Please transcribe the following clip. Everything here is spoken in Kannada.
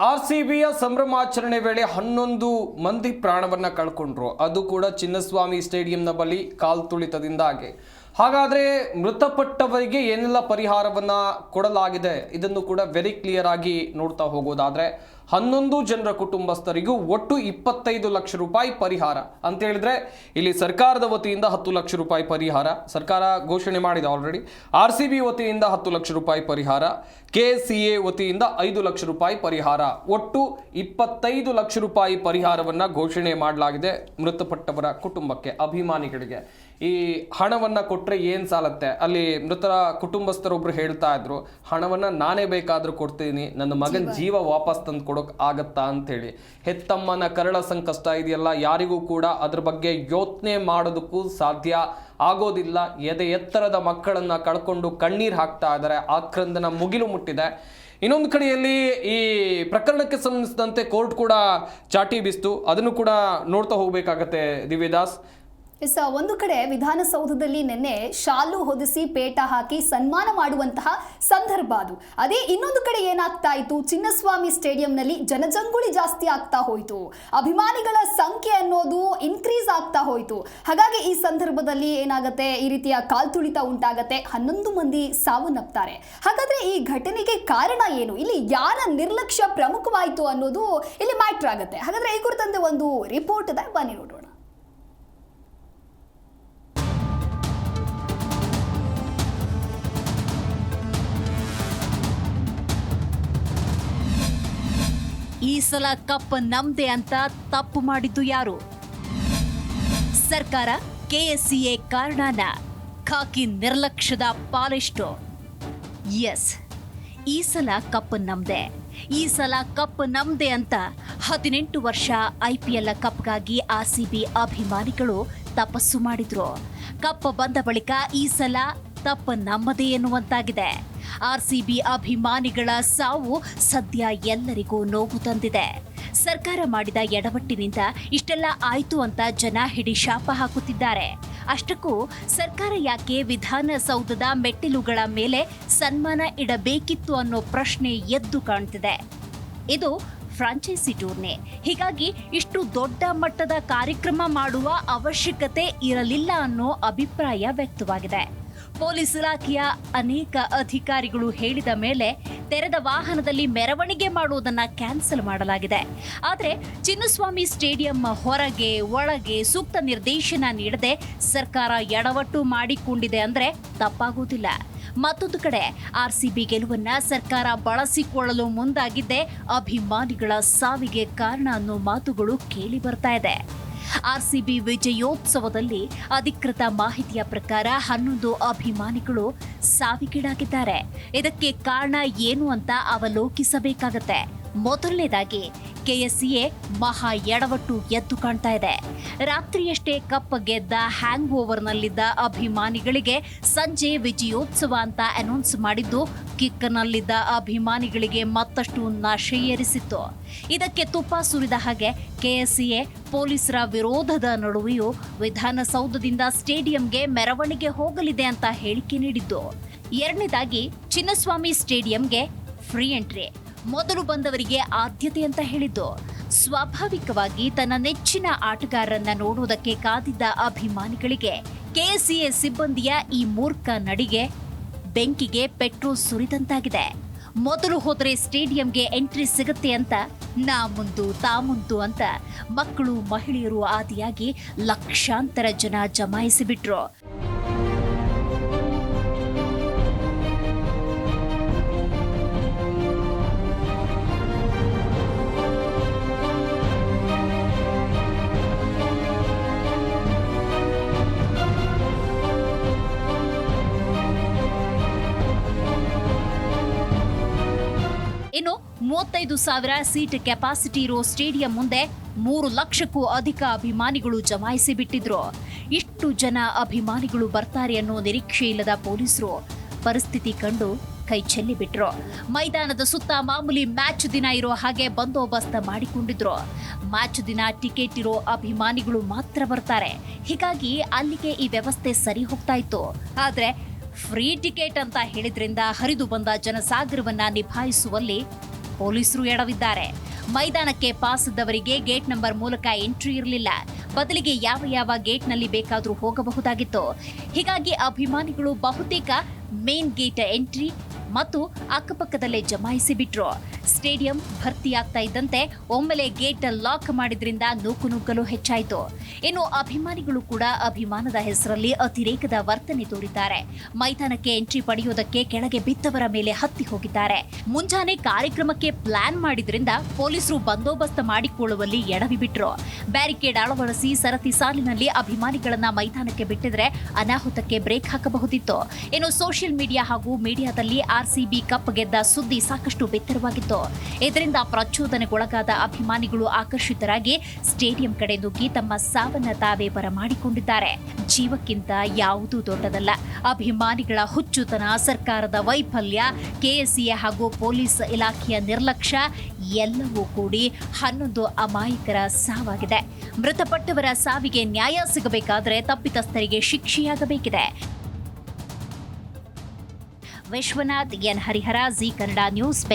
ಆರ್ ಸಿ ಬಿಯ ಸಂಭ್ರಮಾಚರಣೆ ವೇಳೆ ಹನ್ನೊಂದು ಮಂದಿ ಪ್ರಾಣವನ್ನ ಕಳ್ಕೊಂಡ್ರು. ಅದು ಕೂಡ ಚಿನ್ನಸ್ವಾಮಿ ಸ್ಟೇಡಿಯಂನ ಬಳಿ ಕಾಲ್ತುಳಿತದಿಂದಾಗಿ ಹಾಗಾದ್ರೆ ಮೃತಪಟ್ಟವರಿಗೆ ಏನೆಲ್ಲ ಪರಿಹಾರವನ್ನ ಕೊಡಲಾಗಿದೆ? ಇದನ್ನು ಕೂಡ ವೆರಿ ಕ್ಲಿಯರ್ ಆಗಿ ನೋಡ್ತಾ ಹೋಗೋದಾದ್ರೆ ಹನ್ನೊಂದು ಜನರ ಕುಟುಂಬಸ್ಥರಿಗೂ ಒಟ್ಟು ಇಪ್ಪತ್ತೈದು ಲಕ್ಷ ರೂಪಾಯಿ ಪರಿಹಾರ. ಅಂತ ಹೇಳಿದ್ರೆ ಇಲ್ಲಿ ಸರ್ಕಾರದ ವತಿಯಿಂದ ಹತ್ತು ಲಕ್ಷ ರೂಪಾಯಿ ಪರಿಹಾರ. ಸರ್ಕಾರ ಘೋಷಣೆ ಮಾಡಿದೆ ಆಲ್ರೆಡಿ ಆರ್ ಸಿ ಬಿ ವತಿಯಿಂದ ಹತ್ತು ಲಕ್ಷ ರೂಪಾಯಿ ಪರಿಹಾರ. ಕೆ ಸಿ ಎ ವತಿಯಿಂದ ಐದು ಲಕ್ಷ ರೂಪಾಯಿ ಪರಿಹಾರ. ಒಟ್ಟು ಇಪ್ಪತ್ತೈದು ಲಕ್ಷ ರೂಪಾಯಿ ಪರಿಹಾರವನ್ನ ಘೋಷಣೆ ಮಾಡಲಾಗಿದೆ ಮೃತಪಟ್ಟವರ ಕುಟುಂಬಕ್ಕೆ ಅಭಿಮಾನಿಗಳಿಗೆ. ಈ ಹಣವನ್ನ ಕೊಟ್ಟರೆ ಏನು ಸಾಲತ್ತೆ? ಅಲ್ಲಿ ಮೃತರ ಕುಟುಂಬಸ್ಥರೊಬ್ರು ಹೇಳ್ತಾ ಇದ್ರು ಹಣವನ್ನ ನಾನೇ ಬೇಕಾದರೂ ಕೊಡ್ತೀನಿ ನನ್ನ ಮಗನ ಜೀವ. ವಾಪಸ್ ತಂದು ಕೊಡೋಕ್ ಆಗತ್ತಾ ಅಂಥೇಳಿ ಹೆತ್ತಮ್ಮನ ಕರಳ ಸಂಕಷ್ಟ ಇದೆಯಲ್ಲ, ಯಾರಿಗೂ ಕೂಡ ಅದ್ರ ಬಗ್ಗೆ ಯೋಚನೆ ಮಾಡೋದಕ್ಕೂ ಸಾಧ್ಯ ಆಗೋದಿಲ್ಲ. ಎದೆ ಎತ್ತರದ ಮಕ್ಕಳನ್ನು ಕಳ್ಕೊಂಡು ಕಣ್ಣೀರು ಹಾಕ್ತಾ ಇದ್ದಾರೆ. ಆಕ್ರಂದನ ಮುಗಿಲು ಮುಟ್ಟಿದೆ. ಇನ್ನೊಂದು ಕಡೆಯಲ್ಲಿ ಈ ಪ್ರಕರಣಕ್ಕೆ ಸಂಬಂಧಿಸಿದಂತೆ ಕೋರ್ಟ್ ಕೂಡ ಚಾಟಿ ಬೀಸ್ತು. ಅದನ್ನು ಕೂಡ ನೋಡ್ತಾ ಹೋಗಬೇಕಾಗತ್ತೆ ದಿವ್ಯದಾಸ್. ಎಸ್, ಒಂದು ಕಡೆ ವಿಧಾನಸೌಧದಲ್ಲಿ ನಿನ್ನೆ ಶಾಲು ಹೊದಿಸಿ ಪೇಟ ಹಾಕಿ ಸನ್ಮಾನ ಮಾಡುವಂತಹ ಸಂದರ್ಭ ಅದು. ಅದೇ ಇನ್ನೊಂದು ಕಡೆ ಏನಾಗ್ತಾ ಇತ್ತು? ಚಿನ್ನಸ್ವಾಮಿ ಸ್ಟೇಡಿಯಂನಲ್ಲಿ ಜನಜಂಗುಳಿ ಜಾಸ್ತಿ ಆಗ್ತಾ ಹೋಯಿತು. ಅಭಿಮಾನಿಗಳ ಸಂಖ್ಯೆ ಅನ್ನೋದು ಇನ್ಕ್ರೀಸ್ ಆಗ್ತಾ ಹೋಯಿತು. ಹಾಗಾಗಿ ಈ ಸಂದರ್ಭದಲ್ಲಿ ಏನಾಗುತ್ತೆ? ಈ ರೀತಿಯ ಕಾಲ್ತುಳಿತ ಉಂಟಾಗತ್ತೆ. ಹನ್ನೊಂದು ಮಂದಿ ಸಾವನ್ನಪ್ತಾರೆ. ಹಾಗಾದ್ರೆ ಈ ಘಟನೆಗೆ ಕಾರಣ ಏನು? ಇಲ್ಲಿ ಯಾರ ನಿರ್ಲಕ್ಷ್ಯ ಪ್ರಮುಖವಾಯಿತು ಅನ್ನೋದು ಇಲ್ಲಿ ಮ್ಯಾಟ್ರ್ ಆಗುತ್ತೆ. ಹಾಗಾದ್ರೆ ಈ ಕುರಿತಂತೆ ಒಂದು ರಿಪೋರ್ಟ್ ಇದೆ. ಬನ್ನಿ ನೋಡೋಣ. ಈ ಸಲ ಕಪ್ ನಮ್ದೆ ಅಂತ ತಪ್ಪು ಮಾಡಿದ್ದು ಯಾರು? ಸರ್ಕಾರ ಕೆಎಸ್ಸಿಎ ಕಾರಣನ ಖಾಕಿ ನಿರ್ಲಕ್ಷ್ಯದ ಪಾಲೆಷ್ಟು. ಎಸ್, ಈ ಸಲ ಕಪ್ ನಮ್ದೆ. ಈ ಸಲ ಕಪ್ ನಮ್ದೆ ಅಂತ ಹದಿನೆಂಟು ವರ್ಷ ಐ ಪಿ ಎಲ್ ಕಪ್ಗಾಗಿ ಆರ್ ಸಿ ಬಿ ಅಭಿಮಾನಿಗಳು ತಪಸ್ಸು ಮಾಡಿದ್ರು. ಕಪ್ ಬಂದ ಬಳಿಕ ಈ ಸಲ ತಪ್ಪು ನಮ್ಮದೇ ಎನ್ನುವಂತಾಗಿದೆ. ಆರ್ಸಿಬಿ ಅಭಿಮಾನಿಗಳ ಸಾವು ಸದ್ಯ ಎಲ್ಲರಿಗೂ ನೋವು ತಂದಿದೆ. ಸರ್ಕಾರ ಮಾಡಿದ ಎಡವಟ್ಟಿನಿಂದ ಇಷ್ಟೆಲ್ಲ ಆಯಿತು ಅಂತ ಜನ ಹಿಡಿ ಶಾಪ ಹಾಕುತ್ತಿದ್ದಾರೆ. ಅಷ್ಟಕ್ಕೂ ಸರ್ಕಾರ ಯಾಕೆ ವಿಧಾನಸೌಧದ ಮೆಟ್ಟಿಲುಗಳ ಮೇಲೆ ಸನ್ಮಾನ ಇಡಬೇಕಿತ್ತು ಅನ್ನೋ ಪ್ರಶ್ನೆ ಎದ್ದು ಕಾಣ್ತಿದೆ. ಇದು ಫ್ರಾಂಚೈಸಿ ಟೂರ್ನೆ. ಹೀಗಾಗಿ ಇಷ್ಟು ದೊಡ್ಡ ಮಟ್ಟದ ಕಾರ್ಯಕ್ರಮ ಮಾಡುವ ಅವಶ್ಯಕತೆ ಇರಲಿಲ್ಲ ಅನ್ನೋ ಅಭಿಪ್ರಾಯ ವ್ಯಕ್ತವಾಗಿದೆ. ಪೊಲೀಸ್ ಇಲಾಖೆಯ ಅನೇಕ ಅಧಿಕಾರಿಗಳು ಹೇಳಿದ ಮೇಲೆ ತೆರೆದ ವಾಹನದಲ್ಲಿ ಮೆರವಣಿಗೆ ಮಾಡುವುದನ್ನ ಕ್ಯಾನ್ಸಲ್ ಮಾಡಲಾಗಿದೆ. ಆದರೆ ಚಿನ್ನಸ್ವಾಮಿ ಸ್ಟೇಡಿಯಂ ಹೊರಗೆ, ಒಳಗೆ ಸೂಕ್ತ ನಿರ್ದೇಶನ ನೀಡದೆ ಸರ್ಕಾರ ಎಡವಟ್ಟು ಮಾಡಿಕೊಂಡಿದೆ ಅಂದ್ರೆ ತಪ್ಪಾಗುವುದಿಲ್ಲ. ಮತ್ತೊಂದು ಕಡೆ ಆರ್ಸಿಬಿ ಗೆಲುವನ್ನ ಸರ್ಕಾರ ಬಳಸಿಕೊಳ್ಳಲು ಮುಂದಾಗಿದ್ದೆ ಅಭಿಮಾನಿಗಳ ಸಾವಿಗೆ ಕಾರಣ ಅನ್ನೋ ಮಾತುಗಳು ಕೇಳಿ ಬರ್ತಾ ಇದೆ. ಆರ್ಸಿಬಿ ವಿಜಯೋತ್ಸವದಲ್ಲಿ ಅಧಿಕೃತ ಮಾಹಿತಿಯ ಪ್ರಕಾರ ಹನ್ನೊಂದು ಅಭಿಮಾನಿಗಳು ಸಾವಿಗೀಡಾಗಿದ್ದಾರೆ. ಇದಕ್ಕೆ ಕಾರಣ ಏನು ಅಂತ ಅವಲೋಕಿಸಬೇಕಾಗತ್ತೆ. ಮೊದಲನೇದಾಗಿ, ಕೆಎಸ್ಸಿಎ ಮಹಾ ಎಡವಟ್ಟು ಎದ್ದು ಕಾಣ್ತಾ ಇದೆ. ರಾತ್ರಿಯಷ್ಟೇ ಕಪ್ ಗೆದ್ದ ಹ್ಯಾಂಗ್ ಓವರ್ನಲ್ಲಿದ್ದ ಅಭಿಮಾನಿಗಳಿಗೆ ಸಂಜೆ ವಿಜಯೋತ್ಸವ ಅಂತ ಅನೌನ್ಸ್ ಮಾಡಿದ್ದು ಕಿಕ್ಕನಲ್ಲಿದ್ದ ಅಭಿಮಾನಿಗಳಿಗೆ ಮತ್ತಷ್ಟು ನಶೆ ಏರಿಸಿತ್ತು ಇದಕ್ಕೆ ತುಪ್ಪ ಸುರಿದ ಹಾಗೆ ಕೆಎಸ್ಸಿಎ ಪೊಲೀಸರ ವಿರೋಧದ ನಡುವೆಯೂ ವಿಧಾನಸೌಧದಿಂದ ಸ್ಟೇಡಿಯಂಗೆ ಮೆರವಣಿಗೆ ಹೋಗಲಿದೆ ಅಂತ ಹೇಳಿಕೆ ನೀಡಿದ್ದು. ಎರಡನೇದಾಗಿ, ಚಿನ್ನಸ್ವಾಮಿ ಸ್ಟೇಡಿಯಂಗೆ ಫ್ರೀ ಎಂಟ್ರಿ ಮೊದಲು ಬಂದವರಿಗೆ ಆದ್ಯತೆ ಅಂತ ಹೇಳಿದ್ದು. ಸ್ವಾಭಾವಿಕವಾಗಿ ತನ್ನ ನೆಚ್ಚಿನ ಆಟಗಾರರನ್ನ ನೋಡುವುದಕ್ಕೆ ಕಾದಿದ್ದ ಅಭಿಮಾನಿಗಳಿಗೆ ಕೆಸಿಎ ಸಿಬ್ಬಂದಿಯ ಈ ಮೂರ್ಖ ನಡಿಗೆ ಬೆಂಕಿಗೆ ಪೆಟ್ರೋಲ್ ಸುರಿದಂತಾಗಿದೆ. ಮೊದಲು ಹೋದರೆ ಸ್ಟೇಡಿಯಂಗೆ ಎಂಟ್ರಿ ಸಿಗುತ್ತೆ ಅಂತ, ನಾ ಮುಂದು ತಾ ಮುಂದು ಅಂತ ಮಕ್ಕಳು ಮಹಿಳೆಯರು ಆದಿಯಾಗಿ ಲಕ್ಷಾಂತರ ಜನ ಜಮಾಯಿಸಿಬಿಟ್ರು. ಇನ್ನು ಮೂವತ್ತೈದು ಸಾವಿರ ಸೀಟ್ ಕೆಪಾಸಿಟಿ ಇರೋ ಸ್ಟೇಡಿಯಂ ಮುಂದೆ ಮೂರು ಲಕ್ಷಕ್ಕೂ ಅಧಿಕ ಅಭಿಮಾನಿಗಳು ಜಮಾಯಿಸಿ ಬಿಟ್ಟಿದ್ರು ಇಷ್ಟು ಜನ ಅಭಿಮಾನಿಗಳು ಬರ್ತಾರೆ ಅನ್ನೋ ನಿರೀಕ್ಷೆ ಇಲ್ಲದ ಪೊಲೀಸರು. ಪರಿಸ್ಥಿತಿ ಕಂಡು ಕೈ ಚೆಲ್ಲಿ ಬಿಟ್ರು ಮೈದಾನದ ಸುತ್ತ ಮಾಮೂಲಿ ಮ್ಯಾಚ್ ದಿನ ಇರೋ ಹಾಗೆ ಬಂದೋಬಸ್ತ್ ಮಾಡಿಕೊಂಡಿದ್ರು. ಮ್ಯಾಚ್ ದಿನ ಟಿಕೆಟ್ ಇರೋ ಅಭಿಮಾನಿಗಳು ಮಾತ್ರ ಬರ್ತಾರೆ. ಹೀಗಾಗಿ ಅಲ್ಲಿಗೆ ಈ ವ್ಯವಸ್ಥೆ ಸರಿ ಹೋಗ್ತಾ ಇತ್ತು. ಆದ್ರೆ ಫ್ರೀ ಟಿಕೆಟ್ ಅಂತ ಹೇಳಿದ್ರಿಂದ ಹರಿದು ಬಂದ ಜನಸಾಗರವನ್ನ ನಿಭಾಯಿಸುವಲ್ಲಿ ಪೊಲೀಸರು ಎಡವಿದ್ದಾರೆ. ಮೈದಾನಕ್ಕೆ ಪಾಸ್ ಇದ್ದವರಿಗೆ ಗೇಟ್ ನಂಬರ್ ಮೂಲಕ ಎಂಟ್ರಿ ಇರಲಿಲ್ಲ. ಬದಲಿಗೆ ಯಾವ ಯಾವ ಗೇಟ್ನಲ್ಲಿ ಬೇಕಾದರೂ ಹೋಗಬಹುದಾಗಿತ್ತು. ಹೀಗಾಗಿ ಅಭಿಮಾನಿಗಳು ಬಹುತೇಕ ಮೇನ್ ಗೇಟ್ ಎಂಟ್ರಿ ಮತ್ತು ಅಕ್ಕಪಕ್ಕದಲ್ಲೇ ಜಮಾಯಿಸಿ ಬಿಟ್ರು ಸ್ಟೇಡಿಯಂ ಭರ್ತಿಯಾಗ್ತಾ ಇದ್ದಂತೆ ಒಮ್ಮೆಲೆ ಗೇಟ್ ಲಾಕ್ ಮಾಡಿದ್ರಿಂದ ನೂಕು ನುಗ್ಗಲು ಹೆಚ್ಚಾಯಿತು. ಇನ್ನು ಅಭಿಮಾನಿಗಳು ಕೂಡ ಅಭಿಮಾನದ ಹೆಸರಲ್ಲಿ ಅತಿರೇಕದ ವರ್ತನೆ ತೋರಿದ್ದಾರೆ. ಮೈದಾನಕ್ಕೆ ಎಂಟ್ರಿ ಪಡೆಯುವುದಕ್ಕೆ ಕೆಳಗೆ ಬಿದ್ದವರ ಮೇಲೆ ಹತ್ತಿ ಹೋಗಿದ್ದಾರೆ. ಮುಂಜಾನೆ ಕಾರ್ಯಕ್ರಮಕ್ಕೆ ಪ್ಲಾನ್ ಮಾಡಿದ್ರಿಂದ ಪೊಲೀಸರು ಬಂದೋಬಸ್ತ್ ಮಾಡಿಕೊಳ್ಳುವಲ್ಲಿ ಎಡವಿ ಬಿಟ್ರು. ಬ್ಯಾರಿಕೇಡ್ ಅಳವಡಿಸಿ ಸರತಿ ಸಾಲಿನಲ್ಲಿ ಅಭಿಮಾನಿಗಳನ್ನ ಮೈದಾನಕ್ಕೆ ಬಿಟ್ಟಿದ್ರೆ ಅನಾಹುತಕ್ಕೆ ಬ್ರೇಕ್ ಹಾಕಬಹುದಿತ್ತು. ಇನ್ನು ಸೋಷಿಯಲ್ ಮೀಡಿಯಾ ಹಾಗೂ ಮೀಡಿಯಾದಲ್ಲಿ ಆರ್ಸಿಬಿ ಕಪ್ ಗೆದ್ದ ಸುದ್ದಿ ಸಾಕಷ್ಟು ಬೆತ್ತರವಾಗಿತ್ತು. ಇದರಿಂದ ಪ್ರಚೋದನೆಗೊಳಗಾದ ಅಭಿಮಾನಿಗಳು ಆಕರ್ಷಿತರಾಗಿ ಸ್ಟೇಡಿಯಂ ಕಡೆ ನುಗ್ಗಿ ತಮ್ಮ ಸಾವನ್ನ ತಾವೇ ಬರಮಾಡಿಕೊಂಡಿದ್ದಾರೆ ಜೀವಕ್ಕಿಂತ ಯಾವುದೂ ದೊಡ್ಡದಲ್ಲ. ಅಭಿಮಾನಿಗಳ ಹುಚ್ಚುತನ, ಸರ್ಕಾರದ ವೈಫಲ್ಯ ಕೆಎಸ್ಸಿಎ ಹಾಗೂ ಪೊಲೀಸ್ ಇಲಾಖೆಯ ನಿರ್ಲಕ್ಷ್ಯ ಎಲ್ಲವೂ ಕೂಡಿ ಹನ್ನೊಂದು ಅಮಾಯಕರ ಸಾವಾಗಿದೆ. ಮೃತಪಟ್ಟವರ ಸಾವಿಗೆ ನ್ಯಾಯ ಸಿಗಬೇಕಾದರೆ ತಪ್ಪಿತಸ್ಥರಿಗೆ ಶಿಕ್ಷೆಯಾಗಬೇಕಿದೆ. Vishwanath N. Harihara G. Kannada news